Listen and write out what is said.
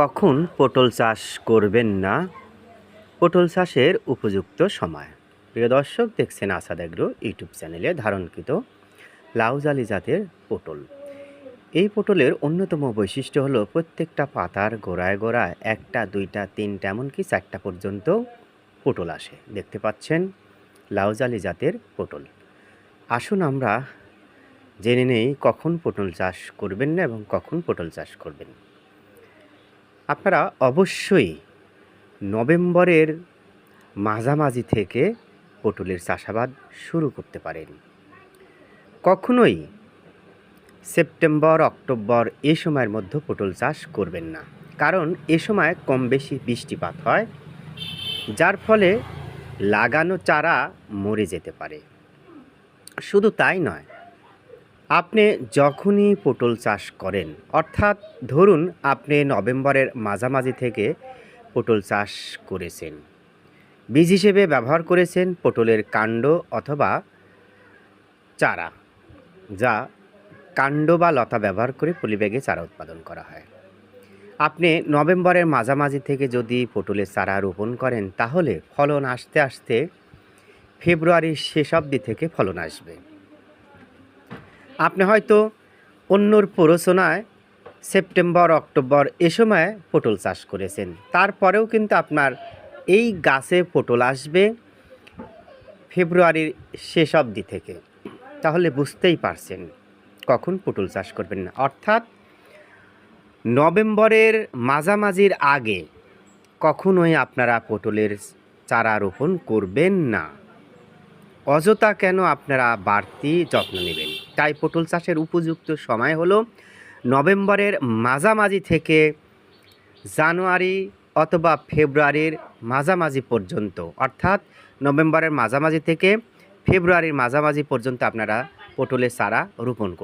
কখন পটল চাষ করবেন না? পটল চাষের উপযুক্ত সময়। প্রিয় দর্শক, দেখছেন আসাদ এগ্রো ইউটিউব চ্যানেলে ধারণকৃত লাউজালি জাতের পটল। এই পটলের অন্যতম বৈশিষ্ট্য হলো প্রত্যেকটা পাতার গোড়ায় গোড়ায় একটা, দুইটা, তিনটা, এমনকি চারটা পর্যন্ত পটল আসে। দেখতে পাচ্ছেন লাউজালি জাতের পটল। আসুন আমরা জেনে নেই কখন পটল চাষ করবেন না এবং কখন পটল চাষ করবেন। আপনারা অবশ্যই নভেম্বরের মাঝামাঝি থেকে পটলের চাষাবাদ শুরু করতে পারেন। কখনোই সেপ্টেম্বর, অক্টোবর এ সময়ের মধ্যে পটল চাষ করবেন না। কারণ এ সময় কম বেশি বৃষ্টিপাত হয়, যার ফলে লাগানো চারা মরে যেতে পারে। শুধু তাই নয় আপনি যখনই পটল চাষ করেন, অর্থাৎ ধরুন আপনি নভেম্বরের মাঝামাঝি থেকে পটল চাষ করেছেন। বীজ হিসেবে ব্যবহার করেছেন পটলের কাণ্ড অথবা চারা, যা কাণ্ড বা লতা ব্যবহার করে পলিব্যাগে চারা উৎপাদন করা হয়। আপনি নভেম্বরের মাঝামাঝি থেকে যদি পটলের চারা রোপণ করেন, তাহলে ফলন আসতে আসতে ফেব্রুয়ারির শেষাব্দি থেকে ফলন আসবে। আপনি হয়তো অন্যর প্ররোচনায় সেপ্টেম্বর, অক্টোবর এ সময় পটল চাষ করেছেন। তারপরেও কিন্তু আপনার এই গাছে পটল আসবে ফেব্রুয়ারির শেষ অবধি থেকে। তাহলে বুঝতেই পারছেন কখন পটল চাষ করবেন না। অর্থাৎ নভেম্বরের মাঝামাঝির আগে কখনোই আপনারা পটলের চারা রোপণ করবেন না। অযথা কেন আপনারা বাড়তি যত্ন নেবেন? তাই পটল চাষের উপযুক্ত সময় হলো নভেম্বরের মাঝামাঝি থেকে জানুয়ারি অথবা ফেব্রুয়ারির মাঝামাঝি পর্যন্ত। অর্থাৎ নভেম্বরের মাঝামাঝি থেকে ফেব্রুয়ারির মাঝামাঝি পর্যন্ত আপনারা পটলের চারা রোপণ করুন।